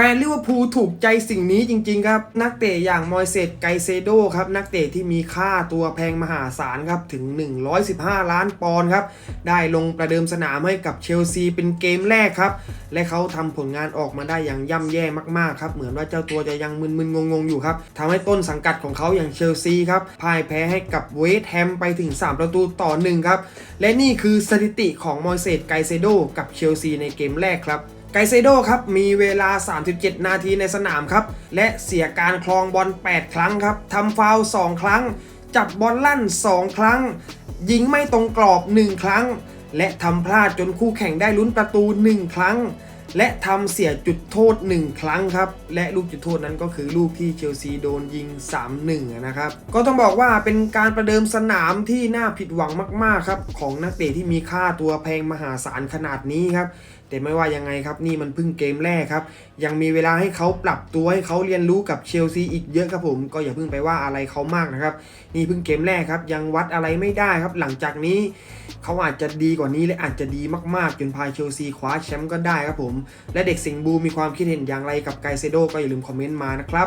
แฟนลิเวอร์พูลถูกใจสิ่งนี้จริง ๆ ครับ นักเตะอย่างมอยเซตไกเซโดครับ นักเตะที่มีค่าตัวแพงมหาศาลครับ ถึง 115 ล้านปอนด์ครับ ได้ลงประเดิมสนามให้กับเชลซีเป็นเกมแรกครับ และเขาทำผลงานออกมาได้อย่างย่ำแย่มากๆครับ เหมือนว่าเจ้าตัวจะยังมึนๆงงๆอยู่ครับทำให้ต้นสังกัดของเขาอย่างเชลซีครับพ่ายแพ้ให้กับเวสต์แฮมไปถึง 3 ประตูต่อหนึ่งครับและนี่คือสถิติของมอยเซตไกเซโดกับเชลซีในเกมแรกครับ ไกเซโดครับมีเวลา 37 นาทีในสนามครับ และเสียการคลองบอล 8 ครั้งครับทำฟาวล์2ครั้ง จับบอลลั่น 2 ครั้ง ยิงไม่ตรงกรอบ 1 ครั้ง และทำพลาดจนคู่แข่งได้ลุ้นประตู 1 ครั้ง และทำเสียจุดโทษ 1 ครั้งครับ และลูกจุดโทษนั้นก็คือลูกที่เชลซีโดนยิง 3-1 นะครับ ก็ต้องบอกว่าเป็นการประเดิมสนามที่น่าผิดหวังมากๆครับของนักเตะที่มีค่าตัวแพงมหาศาลขนาดนี้ครับ แต่ไม่ว่ายังไงครับนี่มันเพิ่งเกมแรกครับ ยังมีเวลาให้เขาปรับตัวให้เขาเรียนรู้กับเชลซีอีกเยอะครับผมก็อย่าเพิ่งไปว่าอะไรเขามากนะครับ นี่เพิ่งเกมแรกครับ ยังวัดอะไรไม่ได้ครับ หลังจากนี้เขาอาจจะดีกว่านี้และอาจจะดีมากๆจนพายเชลซีคว้าแชมป์ก็ได้ครับผม และเด็กสิงบูมีความคิดเห็นอย่างไรกับไกเซโดก็อย่าลืมคอมเมนต์มานะครับ